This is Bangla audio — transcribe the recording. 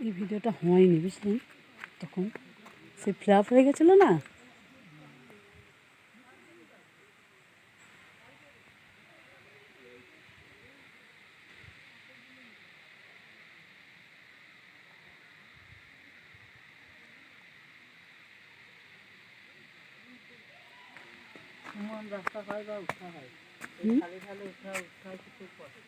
এই ভিডিওটা হয়নি বুঝলেন তখন সে ফ্ল্যাপ হয়ে গেছিল না? রাস্তা হয় বা উঠা হয়। খালি খালি উঠা উঠা কিছু পড়ে